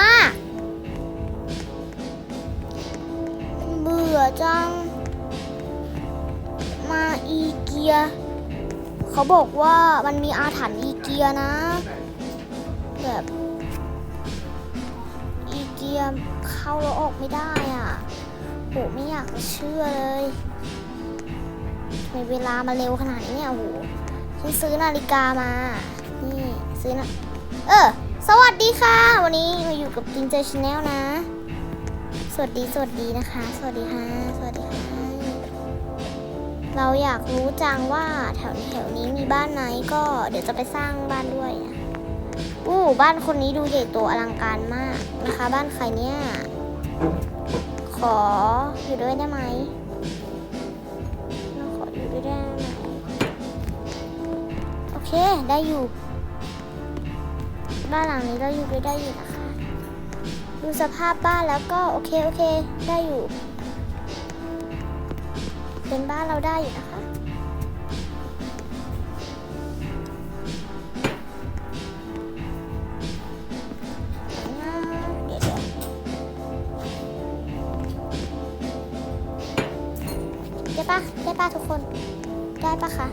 มาก เบื่อจัง มาอีเกีย เขาบอกว่ามันมีอาถรรพ์อีเกียนะ แบบอีเกียเข้าแล้วออกไม่ได้อะโหไม่อยากจะเชื่อเลยทำไมเวลามาเร็วขนาดนี้เนี่ยโหฉันซื้อนาฬิกามา นี่ ซื้อนะ เออ สวัสดีค่ะ วันนี้มาอยู่กับจิงเจอชาแนลนะ สวัสดีสวัสดีนะคะ สวัสดีค่ะ สวัสดีค่ะ เราอยากรู้จังว่าแถวแถวนี้มีบ้านไหนก็เดี๋ยวจะไปสร้างบ้านด้วยนะอู้บ้านคนนี้ดูใหญ่โตอลังการมากนะคะ บ้านใครเนี่ย ขออยู่ด้วยได้ไหมขออยู่ด้วยได้ไหมโอเคได้อยู่ บ้านหลังนี้เราอยู่ด้วยได้อยู่นะคะ ดูสภาพบ้านแล้วก็โอเคโอเค ได้อยู่ เป็นบ้านเราได้อยู่นะคะเดี๋ยวเดี๋ยวได้ปะได้ปะทุกคน ได้ปะคะ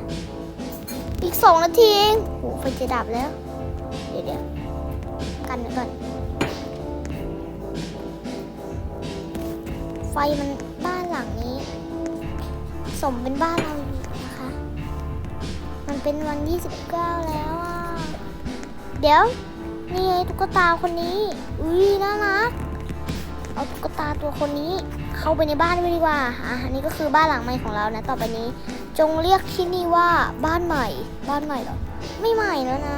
อีกสองนาทีเองโหไฟจะดับแล้ว ไฟมันบ้านหลังนี้ สมเป็นบ้านเราอยู่นะคะ มันเป็นวัน29แล้วอะ เดี๋ยว นี่ไงตุ๊กตาคนนี้ อุ้ยน่ารัก เอาตุ๊กตาตัวคนนี้เข้าไปในบ้านไปดีกว่า อะ อันนี้ก็คือบ้านหลังใหม่ของเรานะ ต่อไปนี้ จงเรียกที่นี่ว่าบ้านใหม่ บ้านใหม่เหรอ ไม่ใหม่แล้วนะ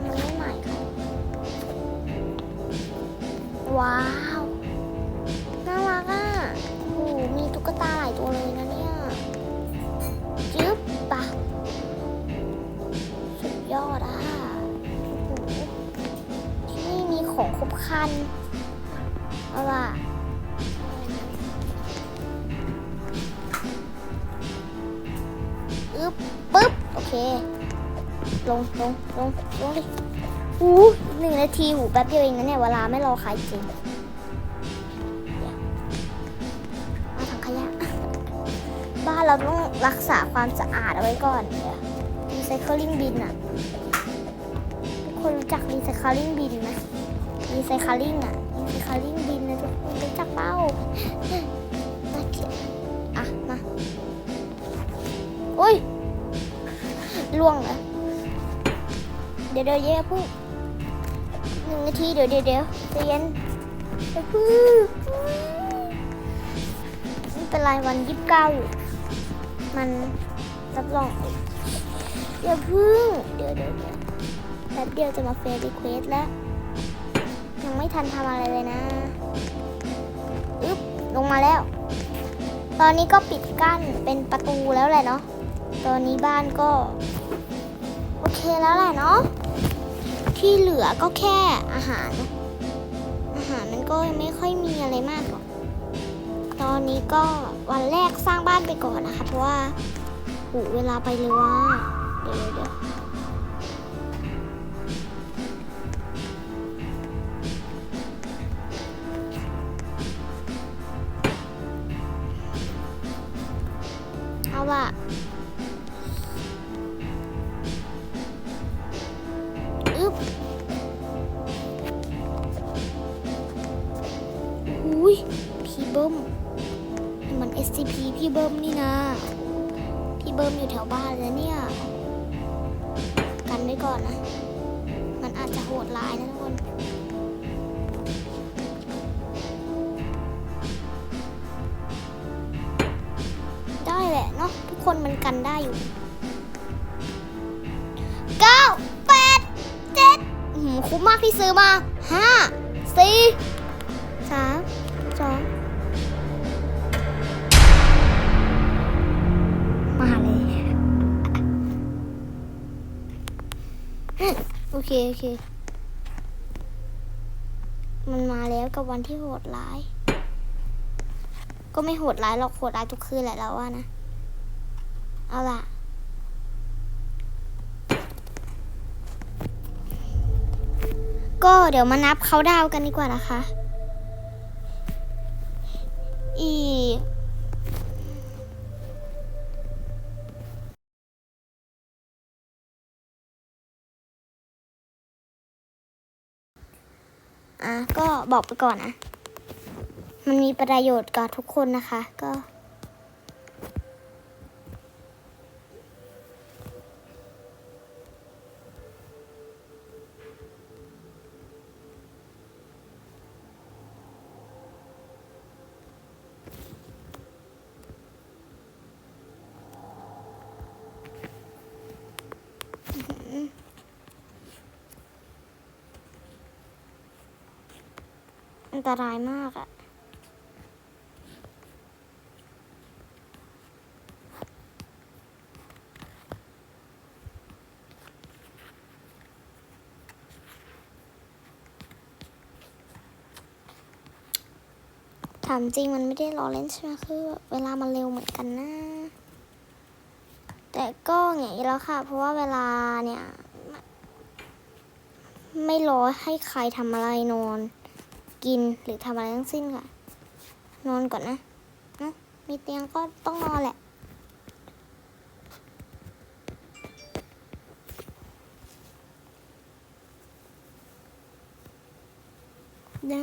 ไมไม่ใหม่คะว้า มาหลายตัวเลยนะเนี่ย จึ๊บปะสุดยอดอะโอ้โหที่นี่มีของครบคันเอาล่ะอึ๊บปึ๊บ โอเค ลงลงลงลงดิอู้อีกหนึ่งนาทีหูแป๊บเดียวเองนะเนี่ย เวลาไม่รอใครจริง เราต้องรักษาความสะอาดเอาไว้ก่อนเดี๋ยรีไซเคิลลิ่งบินอะทุกคนรู้จักรีไซเคิลลิ่งบินไหมรีไซเคิลลิ่งอะรีไซเคิลลิ่งบินนะทุกคนรู้จักเปล่าน่าเกลียดอะมาอุ้ยล่วงเหรอเดี๋ยวเดี๋ยวเย่พึ่งหนึ่งนาทีเดี๋ยวเดี๋ยวเดี๋ยวใจเย็นพึ่งไม่เป็นไรวันยี่สิบเก้าอยู่ มันรับรองอย่าพึ่ง เดี๋ยวเดี๋ยวเดี๋ยวแป๊บเดียวจะมาเฟรรีเควสแล้ว ยังไม่ทันทำอะไรเลยนะอึ๊บลงมาแล้ว ตอนนี้ก็ปิดกั้นเป็นประตูแล้วแหละเนาะ ตอนนี้บ้านก็ โอเคแล้วแหละเนาะ ที่เหลือก็แค่อาหาร อาหารมันก็ยังไม่ค่อยมีอะไรมาก ตอนนี้ก็วันแรกสร้างบ้านไปก่อนนะคะ เพราะว่าหูเวลาไปเลยว่าเดี๋ยวเดี๋ยวเอาละ นมันได้อยู่เก้าแปดเจ็ดคุ้มมากที่ซื้อมาห้าสี่สามสองมาเลยโอเค โอเค มันมาแล้วกับวันที่โหดร้าย ก็ไม่โหดร้ายหรอกโหดร้ายทุกคืนแหละเราว่านะ เอาล่ะ ก็เดี๋ยวมานับเขาดาวกันดีกว่านะคะ อีกอะก็บอกไปก่อนนะ มันมีประโยชน์กับทุกคนนะคะ ก็ ตรายมากอะถามจริงมันไม่ได้ล้อเล่นใช่ไหมคือเวลามันเร็วเหมือนกันนะแต่ก็ไงแล้วค่ะ เพราะว่าเวลาเนี่ย ไม่รอให้ใครทำอะไรนอน กินหรือทำอะไรทั้งสิ้นค่ะ นอนก่อนนะนะมีเตียงก็ต้องนอนแหละนะ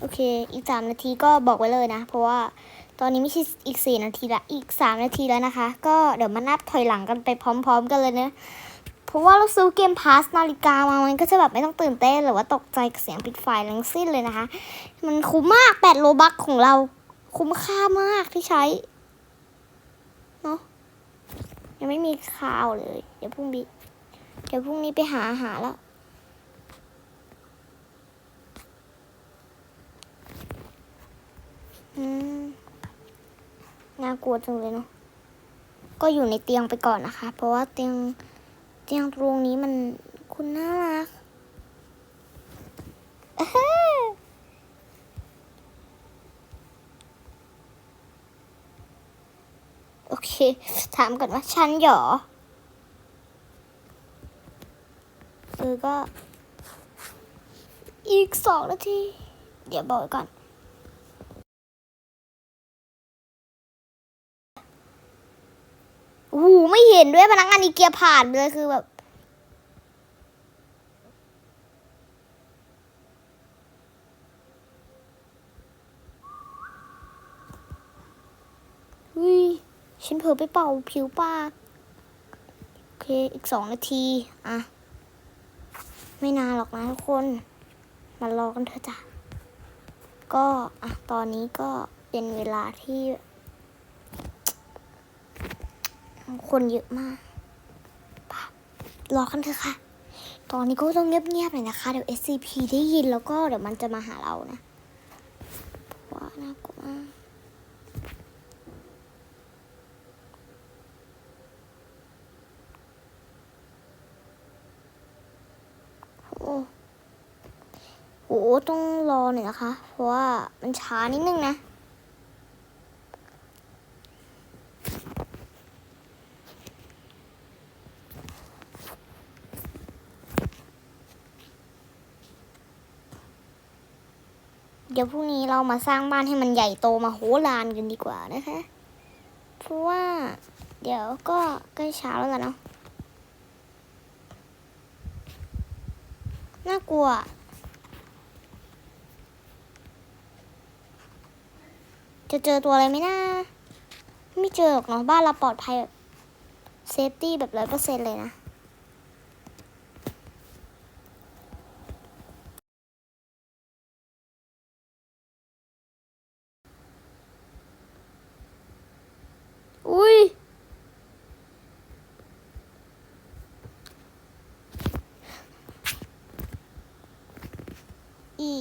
โอเค อีกสามนาทีก็บอกไว้เลยนะ เพราะว่าตอนนี้ไม่ใช่อีกสี่นาทีละ อีกสามนาทีแล้วนะคะ ก็เดี๋ยวมานับถอยหลังกันไปพร้อม ๆ กันเลยเนะ ราะว่าเราซื้อเกมพาสนาฬิกามา มันก็จะแบบไม่ต้องตื่นเต้นหรือว่าตกใจกับเสียงปิดไฟทั้งสิ้นเลยนะคะ มันคุ้มมากแปดโลบัคของเรา คุ้มค่ามากที่ใช้ เนาะยังไม่มีข่าวเลย เดี๋ยวพรุ่งนี้เดี๋ยวพรุ่งนี้ไปหาอาหารแล้วอืมน่ากลัวจังเลยเนาะ ก็อยู่ในเตียงไปก่อนนะคะ เพราะว่าเตียง เตียงตรงนี้มันคุณน่ารักโอเค ถามก่อนว่าฉันหรอเออก็ อีกสองนาที เดี๋ยวบอกก่อน หูไม่เห็นด้วยพนักงานอีเกียผ่านเลยคือแบบ อุ้ย ฉันเผลอไปเป่าผิวปากโอเค อีกสองนาที อะ ไม่นานหรอกนะทุกคน มารอกันเถอะจ้ะ ก็ อะ ตอนนี้ก็เป็นเวลาที่ คนเยอะมากรอกันเถอะค่ะ ตอนนี้ก็ต้องเงียบๆหน่อยนะคะ เดี๋ยว SCP ได้ยินแล้วก็เดี๋ยวมันจะมาหาเรานะเพราะว่าน่ากลัวมากโอ้โหต้องรอหน่อยนะคะ เพราะว่ามันช้านิดนึงนะ เดี๋ยวพรุ่งนี้เรามาสร้างบ้านให้มันใหญ่โตมาโหฬารกันดีกว่านะคะ เพราะว่า เดี๋ยวก็ใกล้เช้าแล้วกันเนาะ น่ากลัวจะเจอตัวอะไรไหมนะ ไม่เจอหรอกเนาะบ้านเราปลอดภัยแบบเซฟตี้แบบร้อยเปอร์เซ็นต์เลยนะ อุ้ย อี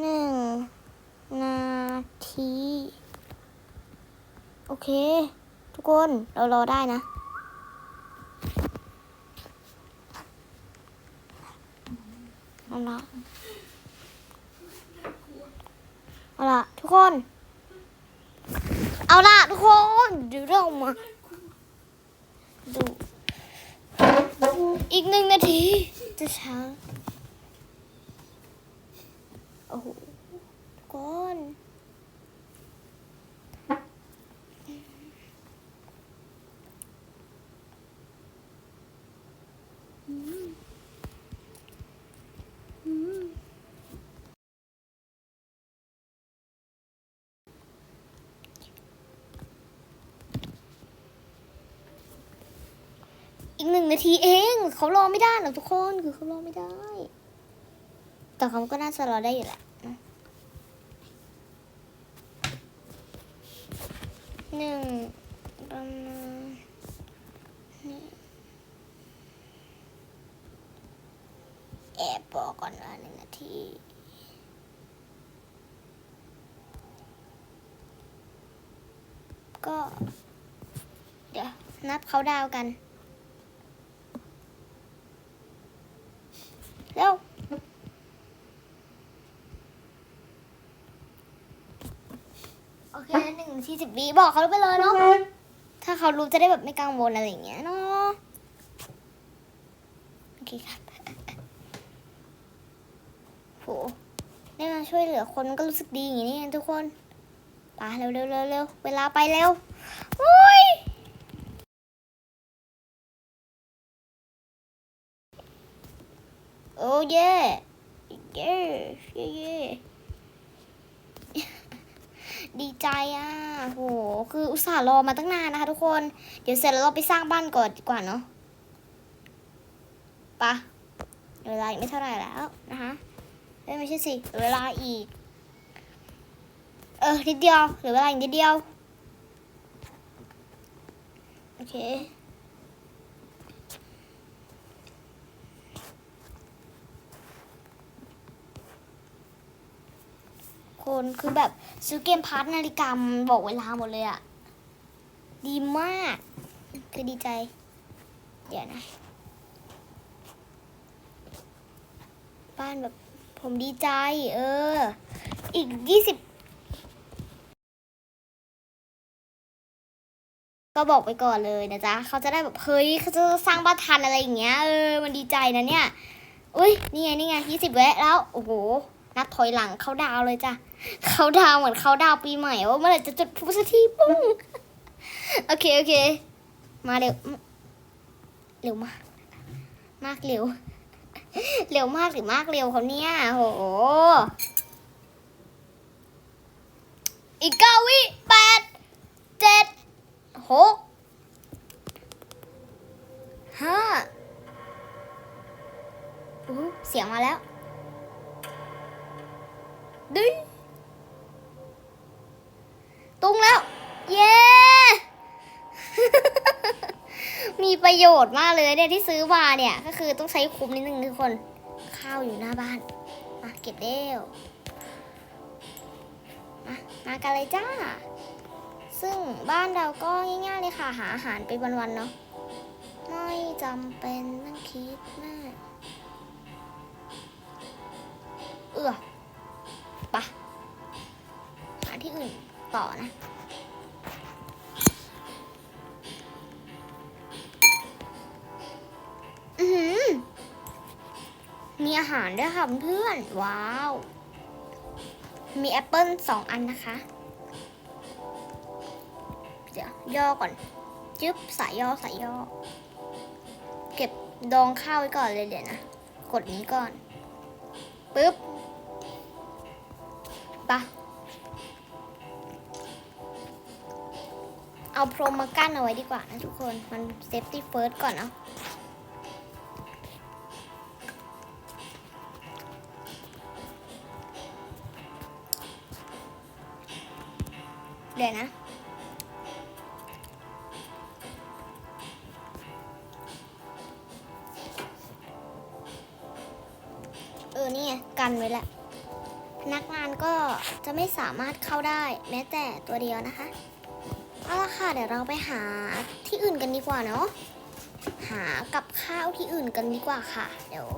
หนึ่งนาที โอเค ทุกคน เรารอได้นะ เอาละเอาละทุกคน เอาละทุกคน เดี๋ยวเรามาดู อีกหนึ่งนาที จะช้าโอ้โหก่อน อีกหนึ่งนาทีเองเขารอไม่ได้หรอกทุกคนคือเขารอไม่ได้ แต่เขาก็น่าจะรอได้อยู่แหละหนึ่งประมาณแอบบอกก่อนว่าหนึ่งนาทีก็ เดี๋ยว นับเขาดาวกัน เร็วโอเคหนึ่งนาทีสิบวิบอกเขาไปเลยเนาะถ้าเขารู้จะได้แบบไม่กังวลอะไรอย่างเงี้ยเนาะโอเคครับโหได้มาช่วยเหลือคนมันก็รู้สึกดีอย่างนี้นี่เองทุกคนไปเร็วเร็วเร็วเร็วเวลาไปเร็วโอ้ย โอ้เย่เย่ เย่ดีใจอะโห คืออุตส่าห์รอมาตั้งนานนะคะทุกคน เดี๋ยวเสร็จแล้วเราไปสร้างบ้านก่อนดีกว่าเนาะปะเวลาอีกไม่เท่าไหร่แล้วนะคะเอ้ยไม่ใช่สิเวลาอีก เออนิดเดียวเหลือเวลาอีกนิดเดียว โอเค คนคือแบบซื้อเกมพาร์ทนาฬิกาบอกเวลาหมดเลยอะดีมาก คือดีใจ เดี๋ยวนะ บ้านแบบผมดีใจ เออ อีกยี่สิบก็บอกไปก่อนเลยนะจ๊ะ เขาจะได้แบบเฮ้ยเขาจะสร้างบ้านทันอะไรอย่างเงี้ย เออ มันดีใจนะเนี่ย อุ้ยนี่ไงนี่ไงยี่สิบแวะแล้ว โอ้โห นับถอยหลังเขาดาวเลยจ้ะเขาดาวเหมือนเขาดาวปีใหม่ว่าเมื่อไหร่จะจุดพลุสักทีปุ้งโอเค โอเค มาเร็ว เร็วมาก มากเร็ว เร็วมากหรือมากเร็วเขาเนี่ยโห อีกเก้าวิแปดเจ็ดหกห้าอู้เสียงมาแล้ว ดึงตุ้งแล้ว เย้ มีประโยชน์มากเลยเนี่ยที่ซื้อมาเนี่ย ก็คือต้องใช้คุ้มนิดนึงทุกคน ข้าวอยู่หน้าบ้าน มาเก็บเร็วมามากันเลยจ้า ซึ่งบ้านเราก็ง่ายๆเลยค่ะ หาอาหารไปวันๆเนาะ ไม่จำเป็นต้องคิดมาก เอือ ปะหาที่อื่นต่อนะอือหือมีอาหารด้วยค่ะเพื่อน ว้าว มีแอปเปิลสองอันนะคะ เดี๋ยว ย่อก่อน จึ๊บสายย่อสายย่อ เก็บดองข้าวไว้ก่อนเลยเดี๋ยวนะ กดนี้ก่อน ปึ๊บ ปะเอาพรมมากั้นเอาไว้ดีกว่านะทุกคน มันเซฟตี้เฟิร์สก่อนเนาะเดี๋ยวนะ เออ นี่ไงกันไว้แหละ พนักงานก็จะไม่สามารถเข้าได้แม้แต่ตัวเดียวนะคะ เอาละค่ะเดี๋ยวเราไปหาที่อื่นกันดีกว่าเนาะหากับข้าวที่อื่นกันดีกว่าค่ะ เดี๋ยว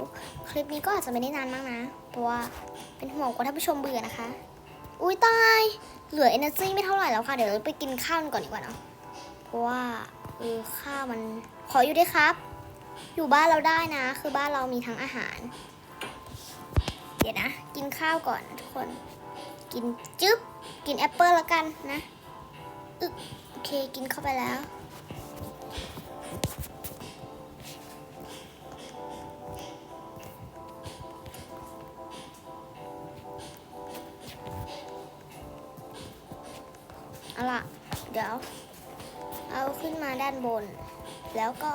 คลิปนี้ก็อาจจะไม่ได้นานมากนะ เพราะว่าเป็นห่วงกลัวท่านผู้ชมเบื่อนะคะ อุ้ยตาย เหลือ energy ไม่เท่าไหร่แล้วค่ะ เดี๋ยวเราไปกินข้าวกันก่อนดีกว่าเนาะ เพราะว่าเออข้าวมันขออยู่ด้วยครับ อยู่บ้านเราได้นะ คือบ้านเรามีทั้งอาหาร เดี๋ยวนะ กินข้าวก่อนนะทุกคน กินจึ๊บ กินแอปเปิลแล้วกันนะอึโอเค กินเข้าไปแล้ว เอาล่ะ เดี๋ยว เอาขึ้นมาด้านบน แล้วก็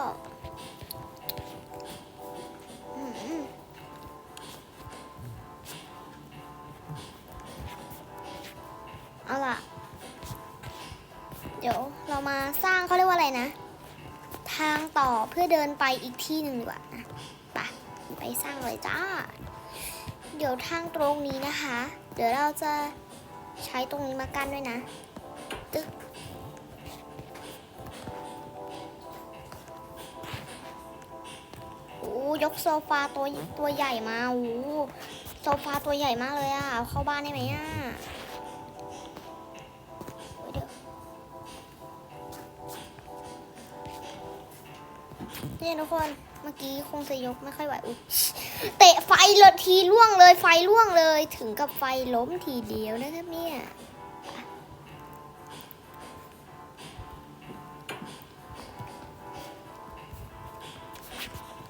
ไปอีกที่หนึ่งดีกว่านะไปไปสร้างเลยจ้า เดี๋ยวทางตรงนี้นะคะ เดี๋ยวเราจะใช้ตรงนี้มากั้นด้วยนะ ตึ๊กโอ้ยกโซฟาตัวตัวใหญ่มาโอ้โซฟาตัวใหญ่มากเลยอะเอาเข้าบ้านได้ไหมอะ นี่ยทุกคนเมื่อกี้คงจะยกไม่ค่อยไหวอุ๊ยเตะไฟเลยทีล่วงเลยไฟล่วงเลย ถึงกับไฟล้มทีเดียวนะครับเนี่ย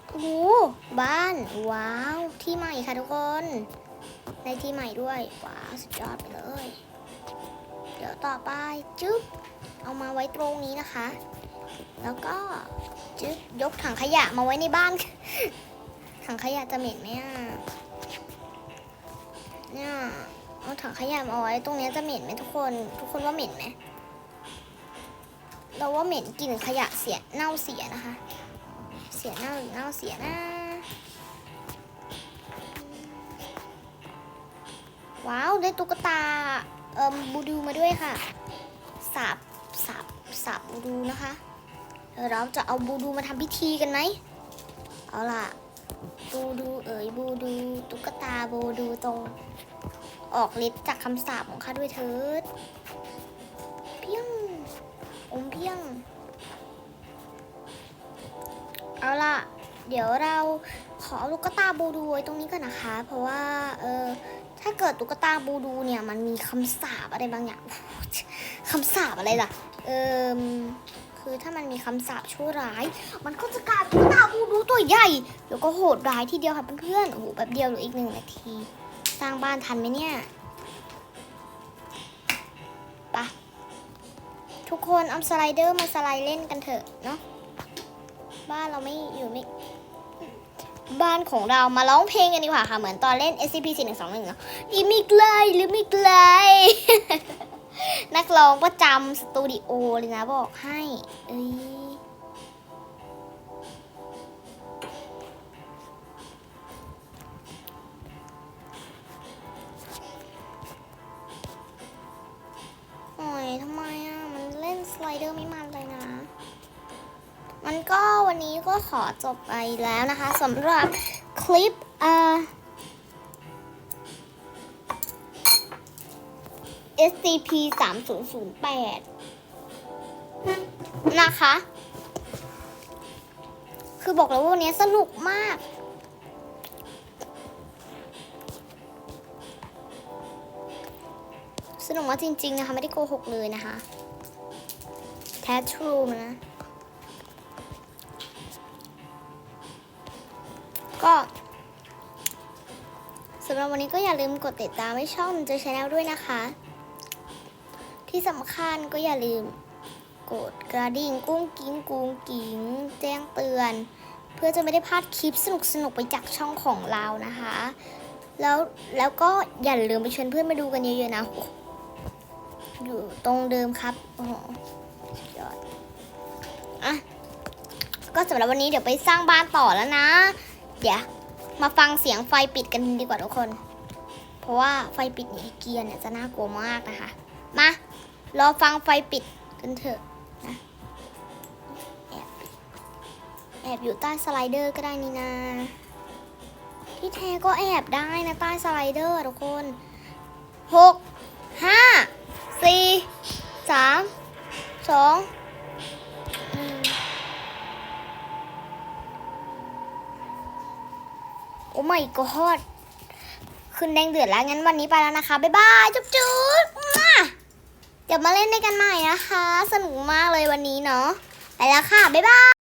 โอ้โหบ้านว้าวที่ใหม่ค่ะทุกคนในที่ใหม่ด้วยว้าวสุดยอดไปเลย เดี๋ยวต่อไป จึ๊บเอามาไว้ตรงนี้นะคะ แล้วก็ จึ๊บยกถังขยะมาไว้ในบ้าน ถังขยะจะเหม็นไหมอะเนี่ยเอาถังขยะมาไว้ตรงนี้จะเหม็นไหมทุกคน ทุกคนว่าเหม็นไหมเราว่าเหม็นกลิ่นขยะเสียเน่าเสียนะคะ เสียเน่าหรือเน่าเสียนะว้าวได้ตุ๊กตาเอ่มบูดูมาด้วยค่ะ สับสับสับบูดูนะคะ เราจะเอาบูดูมาทำพิธีกันไหมเอาล่ะ บูดูเอ๋ยบูดู ตุ๊กตาบูดูตรงออกฤทธิ์จากคำสาปของข้าด้วยเถิด เพียงอมเพียง เอาล่ะ เดี๋ยวเราขอตุ๊กตาบูดูไว้ตรงนี้ก่อนนะคะ เพราะว่า เออถ้าเกิดตุ๊กตาบูดูเนี่ย มันมีคำสาปอะไรบางอย่างคำสาปอะไรล่ะ เออ คือถ้ามันมีคำสาปชั่วร้าย มันก็จะกลายเป็นตุ๊กตาบูดูตัวใหญ่ แล้วก็โหดร้ายทีเดียวค่ะเพื่อนๆโอ้โหแป๊บเดียวหรืออีกหนึ่งนาที สร้างบ้านทันไหมเนี่ยไปะทุกคนเอาสไลเดอร์มาสไลด์เล่นกันเถอะเนาะบ้านเราไม่อยู่ไม่บ้านของเรามาร้องเพลงกันดีกว่าค่ะ เหมือนตอนเล่น SCP 4 1 2 1เนาะอีมิไกลหรือไม่ไกล นักร้องประจำสตูดิโอเลยนะบอกให้เอ้ยโอ้ยทำไมอะ มันเล่นสไลเดอร์ไม่มันเลยนะ มันก็วันนี้ก็ขอจบไปแล้วนะคะสำหรับคลิป เอ่อ SCP 3008นะคะ คือบอกเลยว่าวันนี้สนุกมาก สนุกมากจริงๆนะคะ ไม่ได้โกหกเลยนะคะ แท้ทรูนะ ก็สำหรับวันนี้ก็อย่าลืมกดติดตามให้ช่องเจอชาแนลด้วยนะคะ ที่สำคัญก็อย่าลืม กดกระดิ่งกุ้งกิ้งกุ้งกิ้งแจ้งเตือน เพื่อจะไม่ได้พลาดคลิปสนุกๆไปจากช่องของเรานะคะ แล้วแล้วก็อย่าลืมไปชวนเพื่อนมาดูกันเยอะๆนะ อยู่ตรงเดิมครับโอ้ยอดอะก็สำหรับวันนี้เดี๋ยวไปสร้างบ้านต่อแล้วนะ เดี๋ยวมาฟังเสียงไฟปิดกันดีกว่าทุกคน เพราะว่าไฟปิดในอีเกียเนี่ยจะน่ากลัวมากนะคะ มา รอฟังไฟปิดกันเถอะนะแอบแอบอยู่ใต้สไลเดอร์ก็ได้นี่นาที่แท้ก็แอบได้นะใต้สไลเดอร์ทุกคนหกห้าสสองอืมโอ้ไม่กอด ขึ้นแดงเดือดแล้ว งั้นวันนี้ไปแล้วนะคะ บ๊ายบาย จุ๊บจุ๊บ เดี๋ยวมาเล่นด้วยกันใหม่นะคะ สนุกมากเลยวันนี้เนาะไปแล้วค่ะ บ๊ายบาย